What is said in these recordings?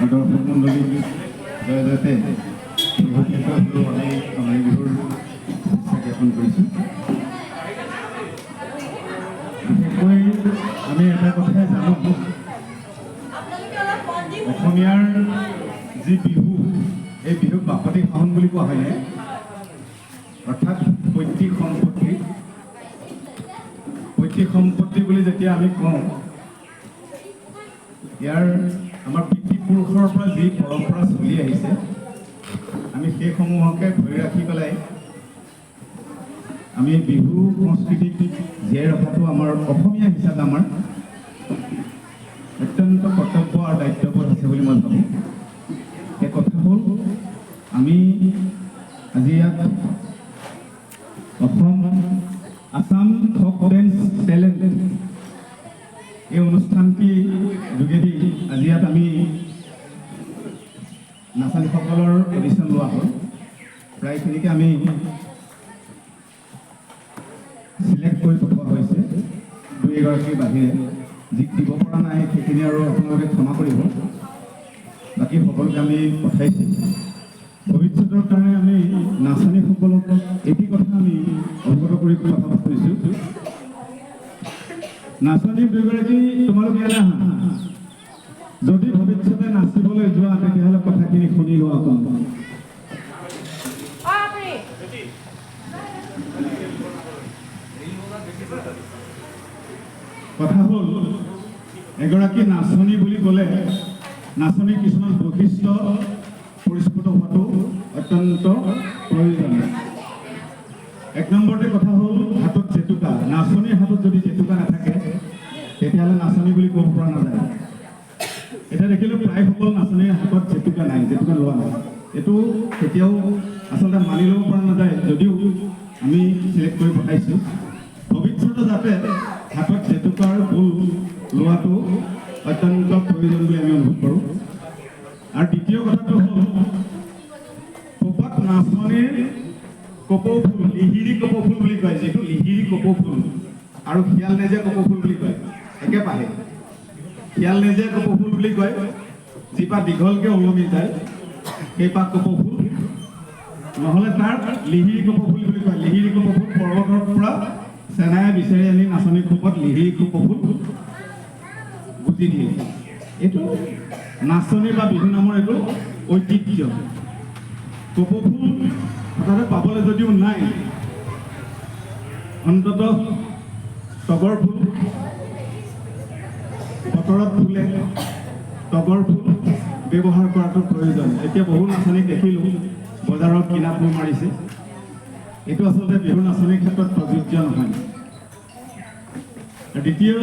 দৰ্শক মণ্ডলী জয়তে বিহু ক্ষেত্ৰতো আমি কঙালী বিহুৰ জ্ঞাপন কৰিছোঁ বিশেষকৈ আমি এটা কথাই জানো অসমীয়াৰ যি বিহু এই বিহুক বাপতি সাহোন বুলি কোৱা হয়নে? অৰ্থাৎ পৈতৃক সম্পত্তি। পৈতৃক সম্পত্তি বুলি যেতিয়া আমি কওঁ ইয়াৰ আমাৰ পিতৃপুৰুষৰ পৰা যি পৰম্পৰা চলি আহিছে, আমি সেইসমূহকে ধৰি ৰাখি পেলাই আমি বিহু সংস্কৃতিক জীয়াই ৰখাটো আমাৰ অসমীয়া হিচাপে আমাৰ অত্যন্ত কৰ্তব্য আৰু দায়িত্ববোধ আছে বুলি মই ভাবোঁ। সেই কথা হ'ল, আমি আজি ইয়াত অসম আছাম ফক ডেন্স টেলেণ্ট এই অনুষ্ঠানটি যোগেদি আজি ইয়াত আমি নাচনীসকলৰ অডিশ্যন লোৱা হ'ল প্ৰায়খিনিকে আমি চিলেক্ট কৰি পঠোৱা হৈছে। দুই এগৰাকীৰ বাহিৰে যি দিব পৰা নাই সেইখিনি আৰু আপোনালোকে ক্ষমা কৰিব। বাকী সকলোকে আমি পঠাইছোঁ। ভৱিষ্যতৰ কাৰণে আমি নাচনীসকলক এটি কথা আমি অৱগত কৰি কথা কৰিছোঁ নাচনী দুগৰাকী তোমালোক ইয়ালৈ আহা। যদি ভৱিষ্যতে নাচিবলৈ যোৱা, তেতিয়াহ'লে কথাখিনি শুনি লোৱা অকণ! কথা হ'ল, এগৰাকী নাচনী বুলি ক'লে নাচনীৰ কিছুমান বৈশিষ্ট্য পৰিস্ফুট হোৱাটো অত্যন্ত প্ৰয়োজনীয়। এক নম্বৰতে কথা হ'ল, হাতত জেতুকা। নাচনীৰ হাতত যদি জেতুকা নাথাকে, তেতিয়াহ'লে নাচনী বুলি ক'ব পৰা নাযায়। এতিয়া দেখিলোঁ প্ৰায়সকল নাচনীৰ হাতত জেতুকা নাই, জেতুকা লোৱা নাই। এইটো কেতিয়াও আচলতে মানি ল'ব পৰা নাযায়। যদিও আমি চিলেক্ট কৰি পঠাইছোঁ। ভৱিষ্যতে যাতে হাতত জেতুকাৰ ফুল লোৱাটো অত্যন্ত প্ৰয়োজন বুলি আমি অনুভৱ কৰোঁ। আৰু দ্বিতীয় কথাটো হ'ল খোপাত নাচনীৰ কপৌ ফুল লিহিৰি কপৌ ফুল বুলি কয়, যিটো লিহিৰি কপৌ ফুল আৰু শিয়াল নেজে কপৌ ফুল বুলি কয় একেবাৰে শিয়াল নেজে কপৌ ফুল বুলি কয় যিপাত দীঘলকৈ ওলমি যায়। সেই পাত কপৌ ফুল নহ'লে তাৰ লিহিৰি কপৌ ফুল বুলি কয়। লিহিৰি কপৌ ফুল পৰ্বতৰ পৰা চেনাই বিচাৰি আনি নাচনী খোপত লিহিৰি কপৌ ফুল গুটি দিয়ে। এইটো নাচনী বা বিহু নামৰ এইটো ঐতিহ্য। কপৌ ফুল হঠাতে পাবলৈ যদিও নাই অন্তত তগৰ ফুল বতৰত ফুলে তগৰ ফুল ব্যৱহাৰ কৰাটো প্ৰয়োজন। এতিয়া বহু নাচনীক দেখিলোঁ, বজাৰত কিনা ফুল মাৰিছে। এইটো আচলতে বিহু নাচনীৰ ক্ষেত্ৰত প্ৰযোজ্য নহয়। দ্বিতীয়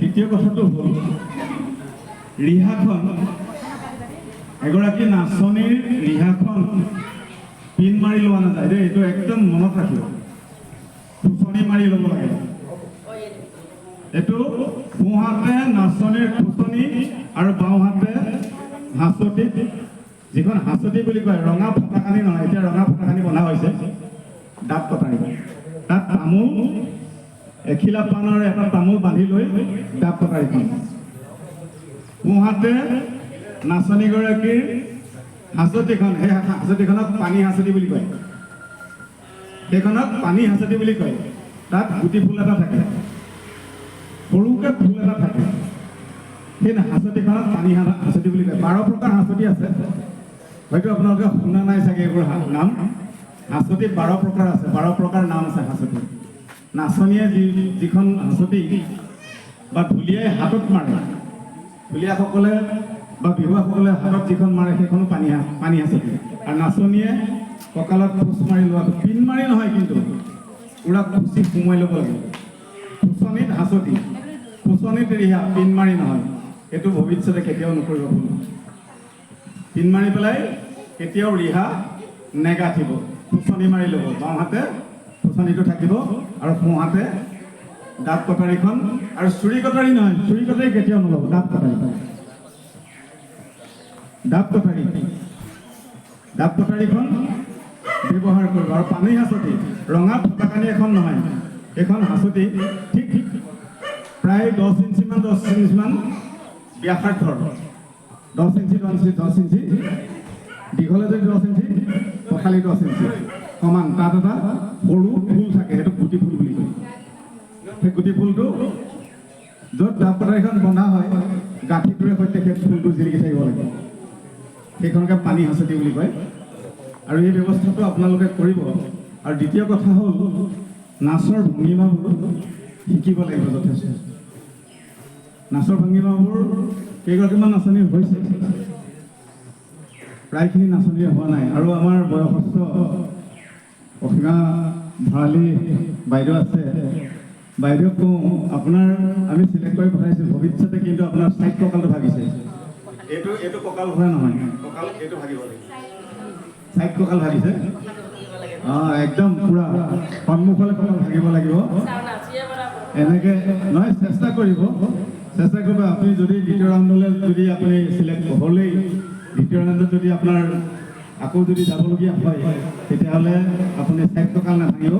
দ্বিতীয় কথাটো হ'ল, ৰিহাখন, এগৰাকী নাচনীৰ ৰিহাখন পিন মাৰি লোৱা নাযায়। দেই, এইটো একদম মনত ৰাখিব। খুচনি মাৰি ল'ব লাগে। এইটো সোঁহাতে নাচনীৰ খুচনি আৰু বাওঁহাতে হাঁচতি যিখন হাঁচতি বুলি কয় ৰঙা ফটাকানি নহয় এতিয়া ৰঙা ফটাকানি বন্ধা হৈছে দাঁত কটাৰী তাত তামোল এখিলা পাণৰ এটা তামোল বান্ধি লৈ দাঁত কটাৰীখন সোঁহাতে নাচনীগৰাকীৰ হাঁচতিখন সেই হাঁচতিখনক পানী হাঁচতি বুলি কয়। সেইখনক পানী হাঁচতি বুলি কয়। তাত গুটি ফুল এটা থাকে। সৰুকৈ ফুল এটা থাকে। সেই হাঁচতিখনত পানী হাঁচতি বুলি কয়। বাৰ প্ৰকাৰ হাঁচতি আছে। হয়তো আপোনালোকে শুনা নাই চাগে এইবোৰ নাম। হাঁচতি বাৰ প্ৰকাৰ আছে। বাৰ প্ৰকাৰ নাম আছে হাঁচতি। নাচনীয়ে যি যিখন হাঁচতি বা ঢুলীয়াই হাতত মাৰে ঢুলীয়াসকলে বা বিহুৱাসকলে হাতত যিখন মাৰে, সেইখনো পানী পানী হাঁচতি। আৰু নাচনীয়ে কঁকালত খোচ মাৰি লোৱাটো পিন মাৰি নহয় কিন্তু। পূৰা খুচি সোমোৱাই ল'ব লাগে। খুচনিত হাঁচতি। খুচনিত ৰিহা পিন মাৰি নহয়। এইটো ভৱিষ্যতে কেতিয়াও নকৰিব ভুল পিন মাৰি পেলাই কেতিয়াও ৰিহা নেগাঠিব। খুচনি মাৰি ল'ব। বাওঁহাতে খুচনিটো থাকিব আৰু সোঁহাতে দাঁত কটাৰীখন। আৰু চুৰি কটাৰী নহয়, চুৰি কটাৰী কেতিয়াও নল'ব। দাঁত কটাৰী। দাঁত কটাৰী। দাঁত কটাৰীখন ব্যৱহাৰ কৰিব। আৰু পানী হাঁচতি, ৰঙা ফটাকানি এখন নহয় এইখন হাঁচতি ঠিক, প্ৰায় দহ ইঞ্চিমান দহ ইঞ্চিমান ব্যাসাৰ্ধৰ দহ ইঞ্চি দহ ইঞ্চি দহ ইঞ্চি। দীঘলে যদি দহ ইঞ্চি পথালি দহ ইঞ্চি। সমান তাত এটা সৰু ফুল থাকে, সেইটো গুটি ফুল বুলি কয়। সেই গুটি ফুলটো য'ত ডাব কটাৰীখন বন্ধা হয়, গাঁঠিটোৰে সৈতে সেই ফুলটো জিলিকি থাকিব লাগে। সেইখনকে পানী হাঁচতি বুলি কয়। আৰু এই ব্যৱস্থাটো আপোনালোকে কৰিব। আৰু দ্বিতীয় কথা হ'ল, নাচৰ ভংগীমাবোৰ শিকিব লাগিব যথেষ্ট। নাচৰ ভংগীমাবোৰ কেইগৰাকীমান নাচনী হৈছে। প্ৰায়খিনি নাচনীয়ে হোৱা নাই। আৰু আমাৰ বয়সস্থ অসীমা ভৰালী বাইদেউ আছে। বাইদেউক কওঁ আপোনাৰ আমি চিলেক্ট কৰি পঠাইছোঁ। ভৱিষ্যতে কিন্তু আপোনাৰ চাইড কঁকালটো ভাগিছে। এইটো এইটো কঁকাল ভৰা নহয়? কঁকাল এইটো ভাগিব লাগিব চাইড কঁকাল ভাগিছে? অঁ একদম পূৰা সন্মুখলৈ কঁকাল ভাগিব লাগিব। এনেকে নহয় চেষ্টা কৰিব। চেষ্টা কৰিব। আপুনি যদি দ্বিতীয় ৰাউণ্ডলৈ যদি আপুনি চিলেক্ট হ'লেই দ্বিতীয় ৰাউণ্ডত যদি আপোনাৰ আকৌ যদি যাবলগীয়া হয় তেতিয়াহ'লে আপুনি চাইড কঁকাল নাভাঙিব।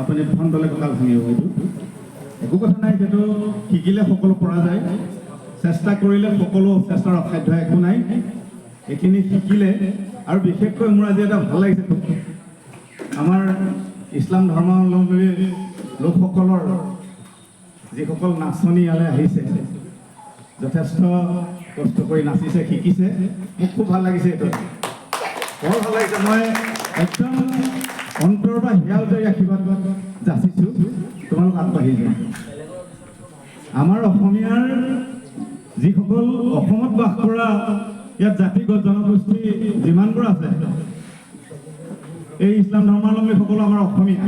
আপুনি ফ্ৰণ্টলৈ কঁকাল ভাঙিব এইটো। একো কথা নাই সেইটো শিকিলে সকলো পৰা যায়। চেষ্টা কৰিলে সকলো চেষ্টাৰ অসাধ্য একো নাই। এইখিনি শিকিলে আৰু বিশেষকৈ মোৰ আজি এটা ভাল লাগিছে আমাৰ ইছলাম ধৰ্মাৱলম্বী লোকসকলৰ যিসকল নাচনী ইয়ালৈ আহিছে যথেষ্ট কষ্ট কৰি নাচিছে শিকিছে মোক খুব ভাল লাগিছে এইটো। বৰ ভাল লাগিছে মই একদম অন্তৰৰ পৰা হিয়াল জৰি আশীৰ্বাদ যাচিছোঁ তোমালোক আগবাঢ়ি যোৱা আমাৰ অসমীয়াৰ যিসকল অসমত বাস কৰা ইয়াত জাতিগত জনগোষ্ঠী যিমানবোৰ আছে এই ইছলাম ধৰ্মাৱলম্বীসকল আমাৰ অসমীয়া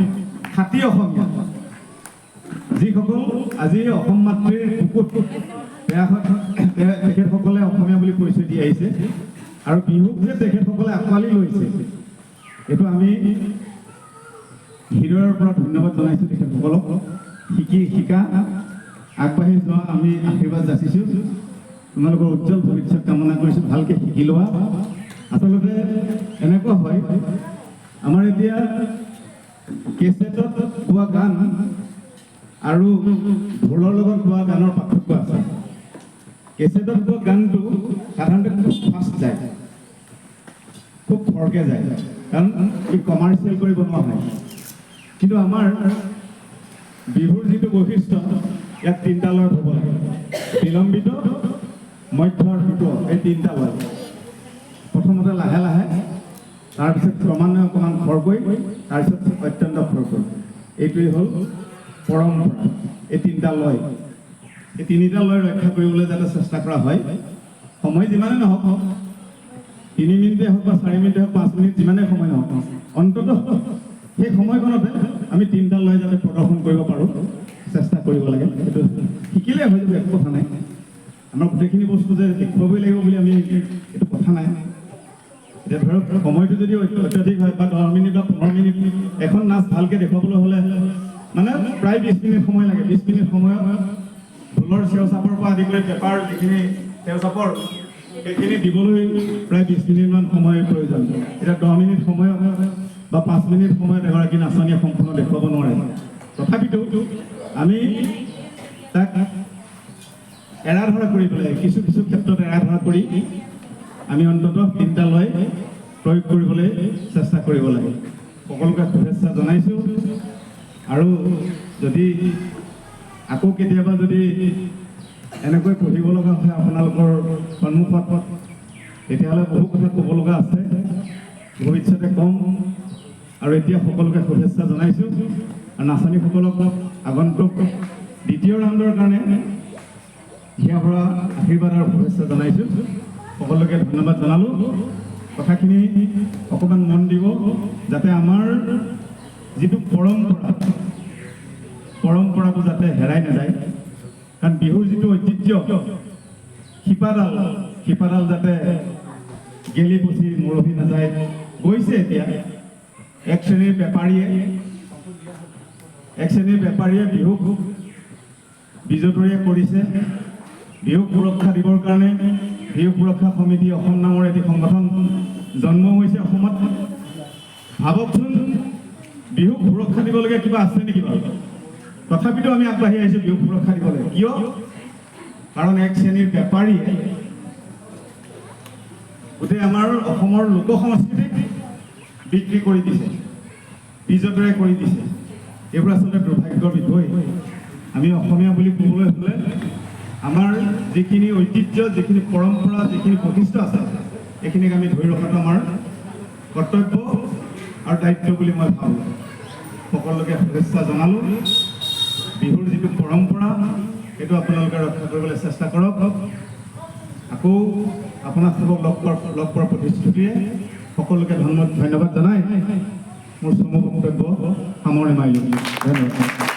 খাতি অসমীয়া। যিসকল আজি অসম মাতৃৰ বুকুত তেখেতসকলে অসমীয়া বুলি পৰিচয় দি আহিছে। আৰু বিহুক যে তেখেতসকলে আঁকোৱালি লৈছে, এইটো আমি হৃদয়ৰ পৰা ধন্যবাদ জনাইছোঁ তেখেতসকলক। শিকি, শিকা, আগবাঢ়ি যোৱা আমি আশীৰ্বাদ যাচিছোঁ। তোমালোকৰ উজ্জ্বল ভৱিষ্যত কামনা কৰিছোঁ, ভালকৈ শিকি লোৱা। আচলতে এনেকুৱা হয়, আমাৰ এতিয়া কেছেটত গোৱা গান আৰু ঢোলৰ লগত গোৱা গানৰ পাৰ্থক্য আছে। কেছেটত গোৱা গানটো সাধাৰণতে খুব ফাষ্ট যায়। খুব খৰকৈ যায়। কাৰণ ই কমাৰ্চিয়েল কৰি বনোৱা হয়। কিন্তু আমাৰ বিহুৰ যিটো বৈশিষ্ট্য, ইয়াত তিনিটা লয়ত হ'ব লাগে। বিলম্বিত, মধ্য আৰু দ্ৰুত এই তিনিটা লয়। প্ৰথমতে লাহে লাহে, তাৰপিছত ক্ৰমান্বয়ে অকণমান খৰকৈ তাৰপিছত অত্যন্ত খৰকৈ এইটোৱেই হ'ল পৰম্পৰা এই তিনিটা লয় এই তিনিটা লয় ৰক্ষা কৰিবলৈ যাতে চেষ্টা কৰা হয়। সময় যিমানে নহওক, তিনি মিনিটেই হওক বা চাৰি মিনিটেই হওক, পাঁচ মিনিট যিমানেই সময় নহওক, অন্ততঃ সেই সময়খনতে আমি তিনিটা লয় যাতে প্ৰদৰ্শন কৰিব পাৰোঁ, চেষ্টা কৰিব লাগে। সেইটো শিকিলে হৈ যাব একো কথা নাই। আমাৰ গোটেইখিনি বস্তু যে দেখুৱাবই লাগিব বুলি আমি এইটো কথা নাই। এতিয়া ধৰক, সময়টো যদি অত্য- অত্যাধিক হয় বা দহ মিনিট বা পোন্ধৰ মিনিট, এখন নাচ ভালকৈ দেখুৱাবলৈ হ'লে মানে প্ৰায় বিছ মিনিট সময় লাগে বিছ মিনিট সময়ত ঢোলৰ চেও পৰা আদি কৰি পেপাৰ যিখিনি চেও চাপৰ দিবলৈ প্ৰায় বিছ মিনিটমান সময়ৰ প্ৰয়োজন। এতিয়া দহ মিনিট সময়ত বা পাঁচ মিনিট সময়ত এগৰাকী নাচনীয়ে সম্পূৰ্ণ দেখুৱাব নোৱাৰে। তথাপিতো আমি তাক এৰা ধৰা কৰি পেলাই, কিছু কিছু ক্ষেত্ৰত এৰা ধৰা কৰি আমি অন্ততঃ তিনিটা লয় প্ৰয়োগ কৰিবলৈ চেষ্টা কৰিব লাগে। সকলোকে শুভেচ্ছা জনাইছোঁ। আৰু যদি আকৌ কেতিয়াবা যদি এনেকৈ পঢ়িব লগা হয় আপোনালোকৰ সন্মুখত তেতিয়াহ'লে বহু কথা ক'ব লগা আছে। ভৱিষ্যতে ক'ম। আৰু এতিয়া সকলোকে শুভেচ্ছা জনাইছোঁ। আৰু নাচনীসকলক আগন্তুক দ্বিতীয় ৰাউণ্ডৰ কাৰণে হিয়া ভৰা আশীৰ্বাদ আৰু শুভেচ্ছা জনাইছোঁ। সকলোকে ধন্যবাদ জনালোঁ। কথাখিনি অকণমান মন দিব যাতে আমাৰ যিটো পৰম্পৰা, পৰম্পৰাটো যাতে হেৰাই নাযায়, কাৰণ বিহুৰ যিটো ঐতিহ্য শিপাডাল শিপাডাল যাতে গেলি পচি মৰহি নাযায়, গৈছে এতিয়া। এক শ্ৰেণীৰ বেপাৰীয়ে, এক শ্ৰেণীৰ বেপাৰীয়ে বিহুক বিজতৰীয়া কৰিছে। বিহুক সুৰক্ষা দিবৰ কাৰণে বিহু সুৰক্ষা সমিতি অসম নামৰ এটি সংগঠন জন্ম হৈছে অসমত। ভাবকচোন বিহুক সুৰক্ষা দিবলগীয়া কিবা আছে নেকি বাৰু? তথাপিতো আমি আগবাঢ়ি আহিছোঁ বিহুক সুৰক্ষা দিবলৈ। কিয়? কাৰণ এক শ্ৰেণীৰ বেপাৰীয়ে গোটেই আমাৰ অসমৰ লোক সংস্কৃতিক বিক্ৰী কৰি দিছে বীজতৰে কৰি দিছে। এইবোৰ আচলতে দুৰ্ভাগ্যৰ বিষয় আমি অসমীয়া বুলি ক'বলৈ হ'লে, আমাৰ যিখিনি ঐতিহ্য, যিখিনি পৰম্পৰা, যিখিনি বৈশিষ্ট্য আছে, এইখিনিক আমি ধৰি ৰখাটো আমাৰ কৰ্তব্য আৰু দায়িত্ব বুলি মই ভাবোঁ। সকলোকে শুভেচ্ছা জনালোঁ। বিহুৰ যিটো পৰম্পৰা সেইটো আপোনালোকে ৰক্ষা কৰিবলৈ চেষ্টা কৰক। আকৌ আপোনাক চবক লগ পোৱাৰ লগ পোৱাৰ প্ৰতিশ্ৰুতিৰে সকলোকে ধন্যবাদ জনাই মোৰ চমু বক্তব্য সামৰণি মাৰিলোঁ। ধন্যবাদ।